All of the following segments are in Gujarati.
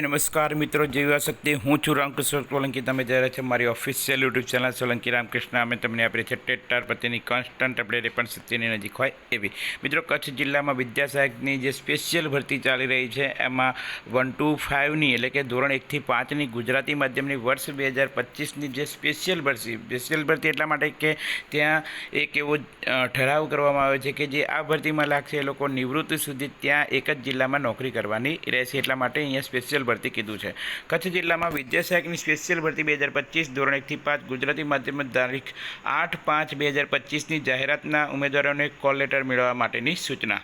નમસ્કાર મિત્રો જેવી શક્તિ. હું છું રામકૃષ્ણ સોલંકી. તમે જ્યારે છે મારી official YouTube channel Solanki Ramkrishna. અમે તમને આપીએ છીએ ટેટર પતિની કોન્સ્ટન્ટ અપડેટ એ પણ સત્યની નજીક હોય એવી. મિત્રો, કચ્છ જિલ્લામાં વિદ્યા સહાયકની જે સ્પેશિયલ ભરતી ચાલી રહી છે, એમાં વન ટુ ફાઇવની એટલે કે ધોરણ એકથી પાંચની ગુજરાતી માધ્યમની વર્ષ બે હજાર પચીસની જે સ્પેશિયલ ભરતી સ્પેશિયલ ભરતી એટલા માટે કે ત્યાં એક એવો ઠરાવ કરવામાં આવ્યો છે કે જે આ ભરતીમાં લાગશે એ લોકો નિવૃત્તિ સુધી ત્યાં એક જ જિલ્લામાં નોકરી કરવાની રહેશે. એટલા માટે અહીંયા સ્પેશિયલ ભરતી કીધું છે. કચ્છ જિલ્લામાં વિદ્યા સહાયકની સ્પેશિયલ ભરતી બે હજાર પચીસ ધોરણ એકથી પાંચ ગુજરાતી માધ્યમ તારીખ આઠ પાંચ બે હજાર પચીસની જાહેરાતના ઉમેદવારોને કોલ લેટર મેળવવા માટેની સૂચના.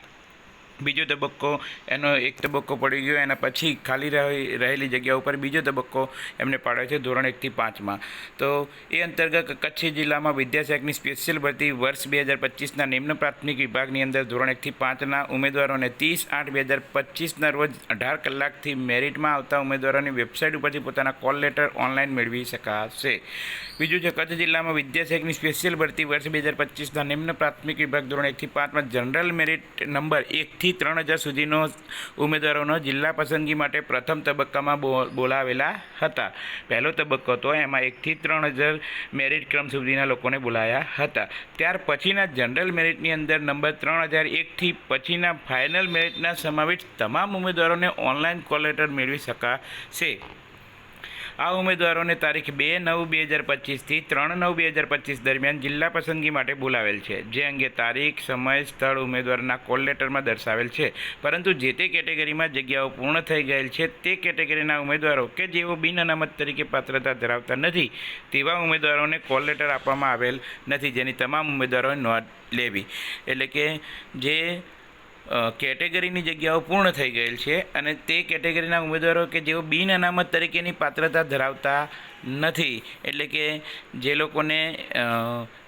બીજો તબક્કો, એનો એક તબક્કો પડી ગયો, એના પછી ખાલી રહી- રહેલી જગ્યા ઉપર બીજો તબક્કો એમને પાડ્યો છે ધોરણ એકથી પાંચમાં. તો એ અંતર્ગત કચ્છ જિલ્લામાં વિદ્યાશાખની સ્પેશિયલ ભરતી વર્ષ બે હજાર પચીસના નિમ્ન પ્રાથમિક વિભાગની અંદર ધોરણ એકથી પાંચના ઉમેદવારોને ત્રીસ આઠ બે હજાર પચીસના રોજ અઢાર કલાકથી મેરિટમાં આવતા ઉમેદવારોની વેબસાઇટ ઉપરથી પોતાના કોલ લેટર ઓનલાઈન મેળવી શકાશે. બીજું છે, કચ્છ જિલ્લામાં વિદ્યાશાખની સ્પેશિયલ ભરતી વર્ષ બે હજાર પચીસના નિમ્ન પ્રાથમિક વિભાગ ધોરણ એકથી પાંચમાં જનરલ મેરિટ નંબર એકથી ત્રણ હજાર સુધીનો ઉમેદવારોનો જિલ્લા પસંદગી માટે પ્રથમ તબક્કામાં બોલાવેલા હતા. પહેલો તબક્કો હતો એમાં એકથી ત્રણ હજાર મેરિટ ક્રમ સુધીના લોકોને બોલાયા હતા. ત્યાર પછીના જનરલ મેરિટની અંદર નંબર ત્રણ હજાર એકથી પછીના ફાઇનલ મેરિટના સમાવેશ તમામ ઉમેદવારોને ઓનલાઈન કોલ લેટર મેળવી શકાશે. આ ઉમેદવારોને તારીખ બે નવ બે હજાર પચીસથી ત્રણ નવ બે હજાર પચીસ દરમિયાન જિલ્લા પસંદગી માટે બોલાવેલ છે. જે અંગે તારીખ, સમય, સ્થળ ઉમેદવારના કોલ લેટરમાં દર્શાવેલ છે. પરંતુ જે તે કેટેગરીમાં જગ્યાઓ પૂર્ણ થઈ ગયેલ છે, તે કેટેગરીના ઉમેદવારો કે જેઓ બિન અનામત તરીકે પાત્રતા ધરાવતા નથી, તેવા ઉમેદવારોને કોલ લેટર આપવામાં આવેલ નથી. જેની તમામ ઉમેદવારોએ નોંધ લેવી. એટલે કે જે કેટેગરીની જગ્યાઓ પૂર્ણ થઈ ગયેલ છે અને તે કેટેગરીના ઉમેદવારો કે જેઓ બિન અનામત તરીકેની પાત્રતા ધરાવતા નથી, એટલે કે જે લોકોને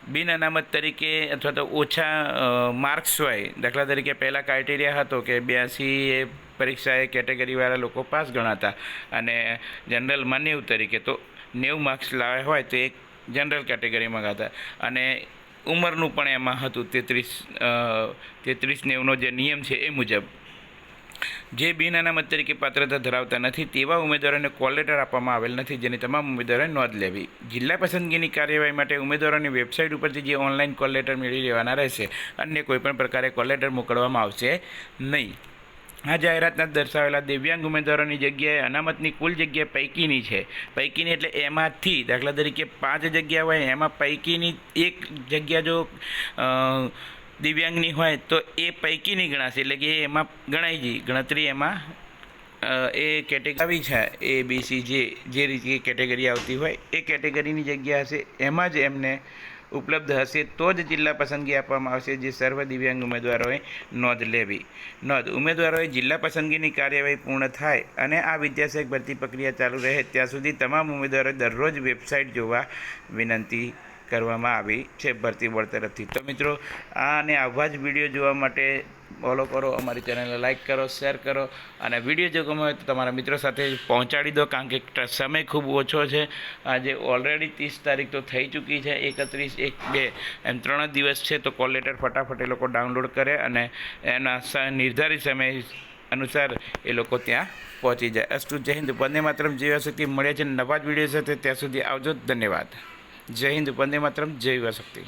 બિન અનામત તરીકે અથવા તો ઓછા માર્ક્સ હોય, દાખલા તરીકે પહેલાં ક્રાઇટેરિયા હતો કે બ્યાસી એ પરીક્ષાએ કેટેગરીવાળા લોકો પાસ ગણાતા અને જનરલમાં નેવું તરીકે, તો નેવું માર્ક્સ લાવ્યા હોય તો એક જનરલ કેટેગરીમાં ગાતા. અને ઉંમરનું પણ એમાં હતું તેત્રીસ તેત્રીસ નેવનો જે નિયમ છે એ મુજબ. જે બિન અનામત તરીકે પાત્રતા ધરાવતા નથી તેવા ઉમેદવારોને કોલ લેટર આપવામાં આવેલ નથી જેની તમામ ઉમેદવારોએ નોંધ લેવી. જિલ્લા પસંદગીની કાર્યવાહી માટે ઉમેદવારોની વેબસાઇટ ઉપરથી જે ઓનલાઈન કોલ લેટર મેળવી લેવાના રહેશે, અન્ય કોઈપણ પ્રકારે કોલ લેટર મોકલવામાં આવશે નહીં. આ જાહેરાતના દર્શાવેલા દિવ્યાંગ ઉમેદવારોની જગ્યાએ અનામતની કુલ જગ્યા પૈકીની છે. પૈકીની એટલે એમાંથી દાખલા તરીકે પાંચ જગ્યા હોય, એમાં પૈકીની એક જગ્યા જો દિવ્યાંગની હોય તો એ પૈકીની ગણાશે. એટલે કે એમાં ગણાઈ જઈ ગણતરી એમાં એ કેટેગરી છે. એ, બી, સી, જે જે રીતે કેટેગરી આવતી હોય, એ કેટેગરીની જગ્યા હશે. એમાં જ એમને ઉપલબ્ધ હશે તો જ જિલ્લા પસંદગી આપવામાં આવશે જે સર્વ દિવ્યાંગ ઉમેદવારોએ નોંધ લેવી. નોંધ. ઉમેદવારોએ જિલ્લા પસંદગીની કાર્યવાહી પૂર્ણ થાય અને આ વિદ્યાસહાયક ભરતી પ્રક્રિયા ચાલુ રહે ત્યાં સુધી તમામ ઉમેદવારોએ દરરોજ વેબસાઇટ જોવા વિનંતી કરવામાં આવી છે ભરતી બોર્ડ તરફથી. તો મિત્રો, આ અને આવા જ વીડિયો જોવા માટે ફોલો કરો, અમારી ચેનલને લાઇક કરો, શેર કરો અને વીડિયો જો ગમે તો તમારા મિત્રો સાથે પહોંચાડી દો, કારણ કે સમય ખૂબ ઓછો છે. આજે ઓલરેડી ત્રીસ તારીખ તો થઈ ચૂકી છે, એકત્રીસ, એક, બે, એમ ત્રણ દિવસ છે, તો કોલ લેટર ફટાફટ એ લોકો ડાઉનલોડ કરે અને એના નિર્ધારિત સમય અનુસાર એ લોકો ત્યાં પહોંચી જાય. અસ્તુ, જય હિન્દ, વંદે માતરમ જેવા શક્તિ મળ્યા છે નવા જ વીડિયો સાથે. ત્યાં સુધી આવજો. ધન્યવાદ. જય હિન્દ, વંદે માતરમ, જય શક્તિ